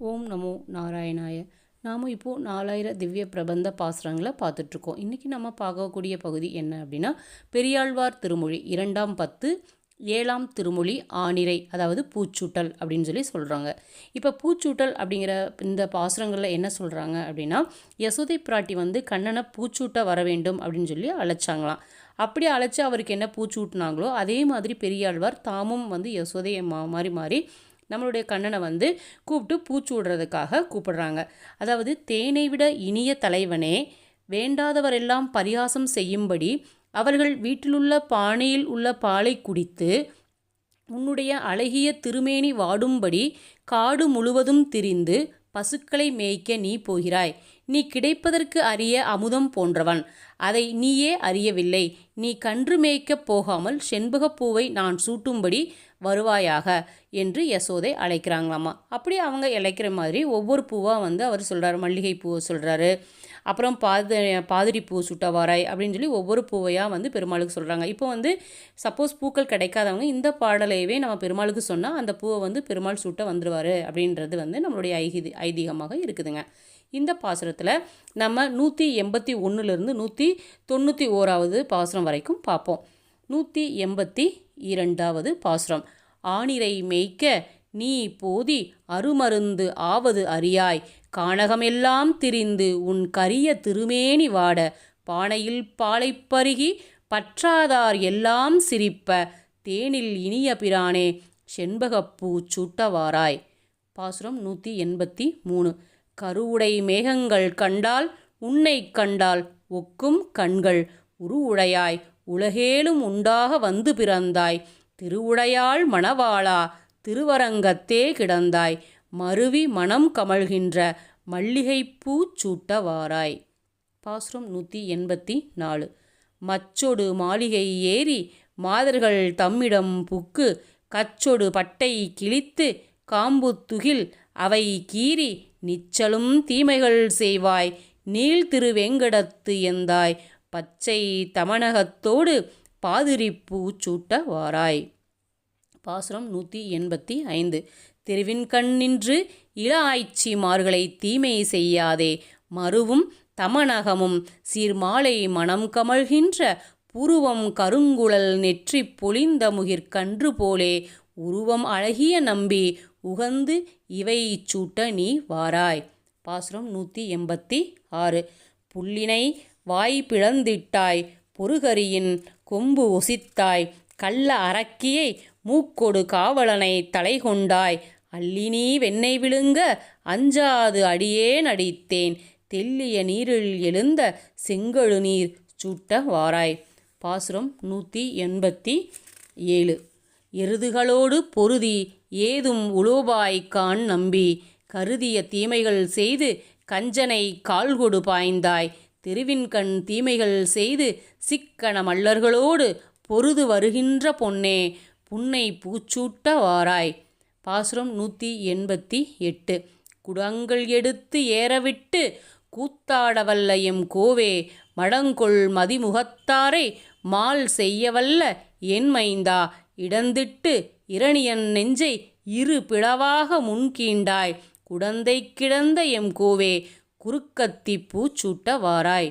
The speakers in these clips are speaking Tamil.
ஓம் நமோ நாராயணாய. நாம் இப்போது நாலாயிரம் திவ்ய பிரபந்த பாசுரங்களை பார்த்துட்ருக்கோம். இன்றைக்கி நம்ம பார்க்கக்கூடிய பகுதி என்ன அப்படின்னா பெரியாழ்வார் திருமொழி இரண்டாம் பத்து ஏழாம் திருமொழி ஆனிரை அதாவது பூச்சூட்டல் அப்படின்னு சொல்லி சொல்கிறாங்க இப்போ பூச்சூட்டல் அப்படிங்கிற இந்த பாசுரங்களில் என்ன சொல்கிறாங்க அப்படின்னா யசோதை பிராட்டி வந்து கண்ணனை பூச்சூட்ட வர வேண்டும் அப்படின்னு சொல்லி அழைச்சாங்களாம். அப்படி அழைச்சி அவருக்கு என்ன பூச்சூட்டினாங்களோ அதே மாதிரி பெரியாழ்வார் தாமும் வந்து யசோதையை மா மாறி மாறி நம்மளுடைய கண்ணனை வந்து கூப்பிட்டு பூச்சு விடுறதுக்காக கூப்பிடுறாங்க. அதாவது தேனை விட இனிய தலைவனே வேண்டாதவரெல்லாம் பரிகாசம் செய்யும்படி அவர்கள் வீட்டிலுள்ள பானையில் உள்ள பாலை குடித்து உன்னுடைய அழகிய திருமேனி வாடும்படி காடு முழுவதும் திரிந்து பசுக்களை மேய்க்க நீ போகிறாய். நீ கிடைப்பதற்கு அறிய அமுதம் போன்றவன். அதை நீயே அறியவில்லை. நீ கன்று மேய்க்கப் போகாமல் செண்பகப்பூவை நான் சூட்டும்படி வருவாயாக என்று யசோதை அழைக்கிறாங்களாமா. அப்படி அவங்க இழைக்கிற மாதிரி ஒவ்வொரு பூவாக வந்து அவர் சொல்கிறாரு மல்லிகை பூவை சொல்கிறாரு அப்புறம் பாத பாதிரி பூ சுட்டவாராய் அப்படின்னு சொல்லி ஒவ்வொரு பூவையாக வந்து பெருமாளுக்கு சொல்கிறாங்க இப்போ வந்து சப்போஸ் பூக்கள் கிடைக்காதவங்க இந்த பாடலையவே நம்ம பெருமாளுக்கு சொன்னால் அந்த பூவை வந்து பெருமாள் சுட்ட வந்துடுவார் அப்படின்றது வந்து நம்மளுடைய ஐதி ஐதீகமாக இருக்குதுங்க. இந்த பாசுரத்தில் நம்ம நூற்றி எண்பத்தி ஒன்றுலேருந்து நூற்றி தொண்ணூற்றி ஓராவது பாசுரம் வரைக்கும் பார்ப்போம் நூற்றி எண்பத்தி இரண்டாவது பாசுரம். ஆணிரை மேய்க்க நீ போதி அருமருந்து ஆவது அறியாய். கானகமெல்லாம் திரிந்து உன் கரிய திருமேனி வாட பானையில் பாலை பருகி பற்றாதார் எல்லாம் சிரிப்ப தேனில் இனிய பிரானே செண்பகப்பூ சூட்டவாராய். பாசுரம் நூற்றி எண்பத்தி மூணு. கருவுடை மேகங்கள் கண்டால் உன்னை கண்டால் ஒக்கும் கண்கள் உருவுடையாய். உலகேலும் உண்டாக வந்து பிறந்தாய். திருவுடையாள் மணவாளா திருவரங்கத்தே கிடந்தாய். மருவி மனம் கமழ்கின்ற மல்லிகைப்பூ சூட்டவாராய். பாசுரம் நூற்றி எண்பத்தி நாலு. மச்சொடு மாளிகை ஏறி மாதர்கள் தம்மிடம் புக்கு கச்சொடு பட்டை கிழித்து காம்பு துகில் அவை கீறி நிச்சலும் தீமைகள் செய்வாய் நீள் திருவெங்கடத்து எந்தாய் பச்சை தமணகத்தோடு பாதிரிப்பூ சூட்ட வாராய் பாசுரம் நூற்றி எண்பத்தி ஐந்து. தெருவின்கண் நின்று இள ஆய்ச்சிமார்களை தீமை செய்யாதே. மறுவும் தமனகமும் சீர்மாலை மனம் கமழ்கின்ற புருவம் கருங்குழல் நெற்றி பொழிந்த முகிற்கன்று போலே. உருவம் அழகிய நம்பி உகந்து இவை சூட்ட நீ வாராய். பாசுரம் நூற்றி எண்பத்தி ஆறு. புல்லினை வாய் பிளந்திட்டாய் பொறுகரியின் கொம்பு ஒசித்தாய் கள்ள அரக்கியை மூக்கொடு காவலனை தலை கொண்டாய் அள்ளினீ வெண்ணெய் விழுங்க அஞ்சாது அடியே நடித்தேன். தெல்லிய நீரில் எழுந்த செங்கழு நீர் சூட்ட வாராய். பாசுரம் நூற்றி எண்பத்தி ஏழு. எருதுகளோடு பொருதி ஏதும் உலோபாய்க்கான் நம்பி. கருதிய தீமைகள் செய்து கஞ்சனை கால்கொடு பாய்ந்தாய். தெருவின்கண் தீமைகள் செய்து சிக்கன மல்லர்களோடு பொருது வருகின்ற பொன்னே. புன்னை பூச்சூட்ட வாராய். பாசுரம் நூற்றி எண்பத்தி எட்டு. குடங்கள் எடுத்து ஏறவிட்டு கூத்தாடவல்ல எம் கோவே மடங்கொள் மதிமுகத்தாரை மால் செய்யவல்ல என் மைந்தா இடந்திட்டு இரணியன் நெஞ்சை இரு பிளவாக முன்கீண்டாய் குடந்தை கிடந்த எம் கோவே குறுக்கத்தி பூச்சூட்ட வாராய்.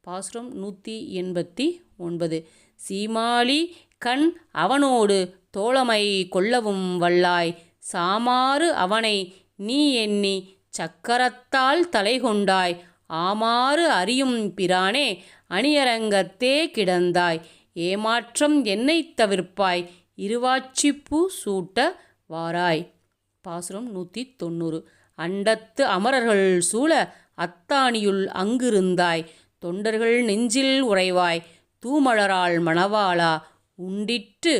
பாசுரம் நூற்றி எண்பத்தி ஒன்பது. சீமாளி கண் அவனோடு தோழமை கொள்ளவும் வல்லாய் சாமாறு அவனை நீ எண்ணி சக்கரத்தால் தலை கொண்டாய் ஆமாறு அறியும் பிரானே அணியரங்கத்தே கிடந்தாய். ஏமாற்றம் என்னை தவிர்ப்பாய் இருவாச்சிப்பூ சூட்ட வாராய். பாசுரம் நூற்றி தொண்ணூறு அண்டத்து அமரர்கள் சூழ அத்தானியுள் அங்கிருந்தாய். தொண்டர்கள் நெஞ்சில் உறைவாய். தூமலரால் மணவாளா உண்டிட்டு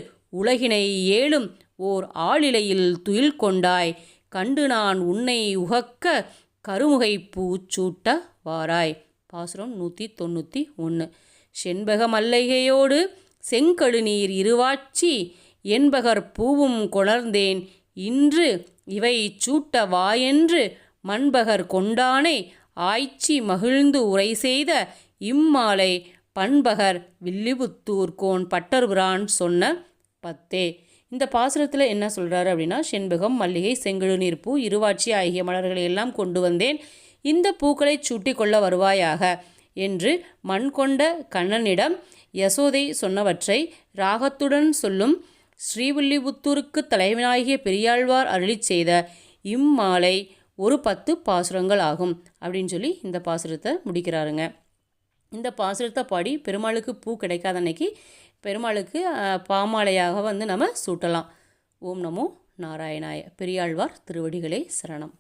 உலகினை ஏழும் ஓர் ஆளிலையில் துயில் கொண்டாய். கண்டு நான் உன்னை உகக்க கருமுகை பூச்சூட்ட வாராய். பாசுரம் நூற்றி தொண்ணூற்றி ஒன்று செண்பக மல்லிகையோடு செங்கழு நீர் இருவாச்சி. என்பகர் பூவும் கொணர்ந்தேன் இன்று இவை சூட்ட வாயென்று மண்பகர் கொண்டானை ஆய்ச்சி மகிழ்ந்து உரை செய்த இம்மாலை பண்பகர் வில்லிபுத்தூர் கோன் சொன்ன பத்தே. இந்த பாசுரத்தில் என்ன சொல்கிறாரு அப்படின்னா செண்பகம் மல்லிகை செங்கழுநீர் பூ இருவாட்சி ஆகிய மலர்களை எல்லாம் கொண்டு வந்தேன். இந்த பூக்களை சூட்டி கொள்ள வருவாயாக என்று மண் கொண்ட கண்ணனிடம் யசோதை சொன்னவற்றை ராகத்துடன் சொல்லும் ஸ்ரீவில்லிபுத்தூருக்கு தலைவனாகிய பெரியாழ்வார் அருளிச் செய்த இம்மாலை ஒரு பத்து பாசுரங்கள் ஆகும் அப்படின்னு சொல்லி இந்த பாசுரத்தை முடிக்கிறாருங்க. இந்த பாசுரத்தை பாடி பெருமாளுக்கு பூ கிடைக்காத அன்னைக்கு பெருமாளுக்கு பாமாலையாக வந்து நம்ம சூட்டலாம். ஓம் நமோ நாராயணாய. பெரியாழ்வார் திருவடிகளே சரணம்.